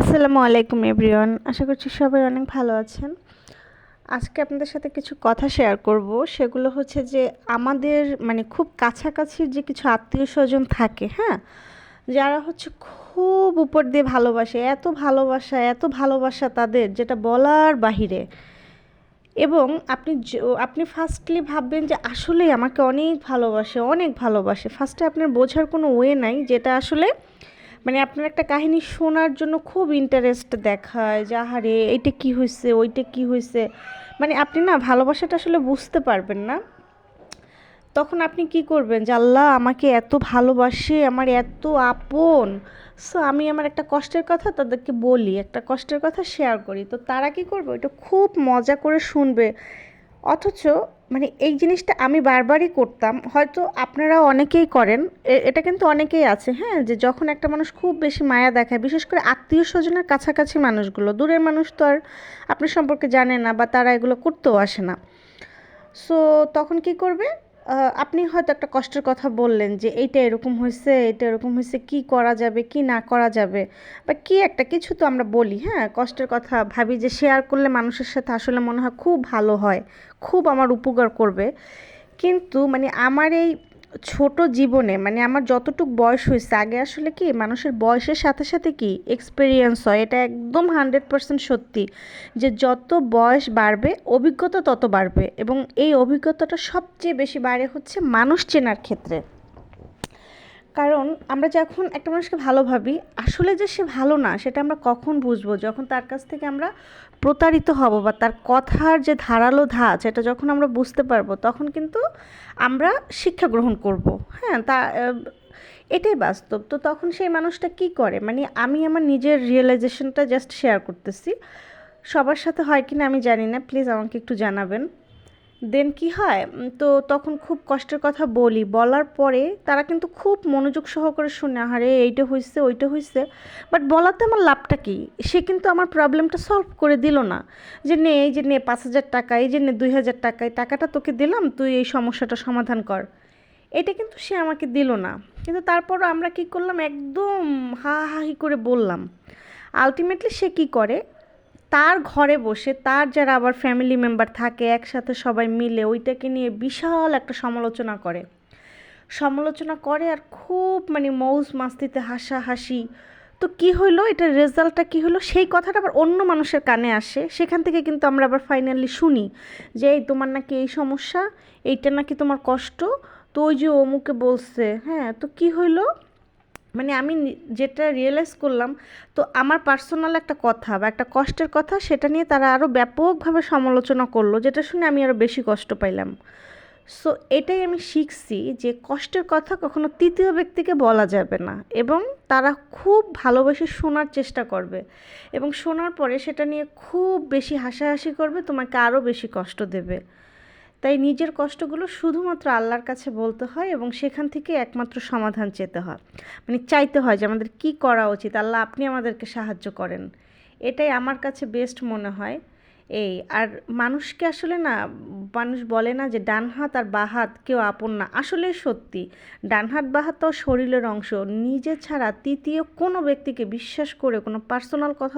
আসসালামু আলাইকুম, এভরিওয়ান। আশা করছি সবাই অনেক ভালো আছেন। আজকে আপনাদের সাথে কিছু কথা শেয়ার করব। সেগুলো হচ্ছে যে, আমাদের মানে খুব কাছাকাছি যে কিছু আত্মীয় স্বজন থাকে হ্যাঁ? যারা হচ্ছে খুব উপর দিয়ে ভালোবাসে, এত ভালোবাসা এত ভালোবাসা তাদের, যেটা বলার বাহিরে। এবং আপনি আপনি ফার্স্টলি ভাববেন যে, আসলেই আমাকে অনেক ভালোবাসে অনেক ভালোবাসে। ফার্স্টে আপনার বোঝার কোনো ওয়ে নাই, যেটা আসলে মানে আপনার একটা কাহিনী শোনার জন্য খুব ইন্টারেস্ট দেখায় যে, আহারে, এইটা কী হয়েছে ওইটা কী হয়েছে মানে আপনি না ভালোবাসাটা আসলে বুঝতে পারবেন না। তখন আপনি কি করবেন? যে, আল্লাহ আমাকে এত ভালোবাসে, আমার এত আপন। সো আমি আমার একটা কষ্টের কথা তাদেরকে বলি, একটা কষ্টের কথা শেয়ার করি। তো তারা কি করবে? ওইটা খুব মজা করে শুনবে। অথচ মানে এই জিনিসটা আমি বারবারই করতাম। হয়তো আপনারা অনেকেই করেন। এটা কিন্তু অনেকেই আছে হ্যাঁ? যে যখন একটা মানুষ খুব বেশি মায়া দেখায়, বিশেষ করে আত্মীয় স্বজনের কাছাকাছি মানুষগুলো, দূরের মানুষ তো আর আপনার সম্পর্কে জানে না বা তারা এগুলো করতেও আসে না। সো তখন কি করবে? আপনি হয়তো একটা কষ্টের কথা বললেন যে এইটা এরকম হয়েছে এটা এরকম হয়েছে, কি করা যাবে, কি না করা যাবে? বা কি একটা কিছু তো আমরা বলি হ্যাঁ? কষ্টের কথা ভাবি যে শেয়ার করলে মানুষের সাথে আসলে মনে হয় খুব ভালো হয়, খুব আমার উপকার করবে। কিন্তু মানে আমার এই ছোট জীবনে মানে আমার যতটুকু বয়স হয়েছে, আগে আসলে কি মানুষের বয়সের সাথে সাথে কি এক্সপিরিয়েন্স হয়, এটা একদম হান্ড্রেড পার্সেন্ট সত্যি যে যত বয়স বাড়বে, অভিজ্ঞতা তত বাড়বে এবং এই অভিজ্ঞতাটা সবচেয়ে বেশি বাড়ে হচ্ছে মানুষ চেনার ক্ষেত্রে। কারণ আমরা যখন একটা মানুষকে ভালো ভাবি, আসলে যে সে ভালো না, সেটা আমরা কখন বুঝব? যখন তার কাছ থেকে আমরা প্রতারিত হব বা তার কথার যে ধারালো ধাঁচ এটা যখন আমরা বুঝতে পারব, তখন কিন্তু আমরা শিক্ষা গ্রহণ করব। হ্যাঁ তা এটাই বাস্তব। তো তখন সেই মানুষটা কি করে? মানে আমি আমার নিজের রিয়েলাইজেশনটা জাস্ট শেয়ার করতেছি। সবার সাথে হয় কি না আমি জানি না। প্লিজ আমাকে একটু জানাবেন। দেন কি হয়? তো তখন খুব কষ্টের কথা বলি। বলার পরে তারা কিন্তু খুব মনোযোগ সহকারে শুনে, আহারে, এইটা হয়েছে ওইটা হয়েছে বাট বলাতে আমার লাভটা কি? সে কিন্তু আমার প্রবলেমটা সলভ করে দিল না। যে, নে, এই যে, নে, পাঁচ হাজার টাকা, এই যে, নে, দুই হাজার টাকা, এই টাকাটা তোকে দিলাম, তুই এই সমস্যাটা সমাধান কর। এটা কিন্তু সে আমাকে দিল না। কিন্তু তারপরও আমরা কি করলাম? একদম হা হাহি করে বললাম। আলটিমেটলি সে কি করে? তার ঘরে বসে তার যারা আবার ফ্যামিলি মেম্বার থাকে, একসাথে সবাই মিলে ওইটাকে নিয়ে বিশাল একটা সমালোচনা করে। সমালোচনা করে আর খুব মানে মৌজ মাস্তিতে হাসাহাসি। তো কি হইল? এটার রেজাল্টটা কি হলো সেই কথাটা আবার অন্য মানুষের কানে আসে। সেখান থেকে কিন্তু আমরা আবার ফাইনালি শুনি যে, এই তোমার নাকি এই সমস্যা, এইটা নাকি তোমার কষ্ট। তো ওই যে অমুকে বলছে হ্যাঁ তো কি হইল? মানে আমি যেটা রিয়েলাইজ করলাম, তো আমার পার্সোনাল একটা কথা বা একটা কষ্টের কথা সেটা নিয়ে তারা আরও ব্যাপকভাবে সমালোচনা করল, যেটা শুনে আমি আরও বেশি কষ্ট পাইলাম। সো এটাই আমি শিখছি যে কষ্টের কথা কখনো তৃতীয় ব্যক্তিকে বলা যাবে না এবং তারা খুব ভালোবেসে শোনার চেষ্টা করবে এবং শোনার পরে সেটা নিয়ে খুব বেশি হাসাহাসি করবে, তোমাকে আরও বেশি কষ্ট দেবে। তাই নিজের কষ্টগুলো শুধুমাত্র আল্লাহর কাছে বলতে হয় এবং সেখান থেকে একমাত্র সমাধান চেতে হয়। মানে চাইতে হয় যে আমাদের কি করা উচিত, আল্লাহ আপনি আমাদেরকে সাহায্য করেন। এটাই আমার কাছে বেস্ট মনে হয়। এই, আর মানুষকে আসলে না, মানুষ বলে না যে ডান হাত আর বা হাত কেউ আপন না, আসলে সত্যি। ডান হাত বা তো শরীরের অংশ। নিজে ছাড়া তৃতীয় কোনো ব্যক্তিকে বিশ্বাস করে কোনো পার্সোনাল কথা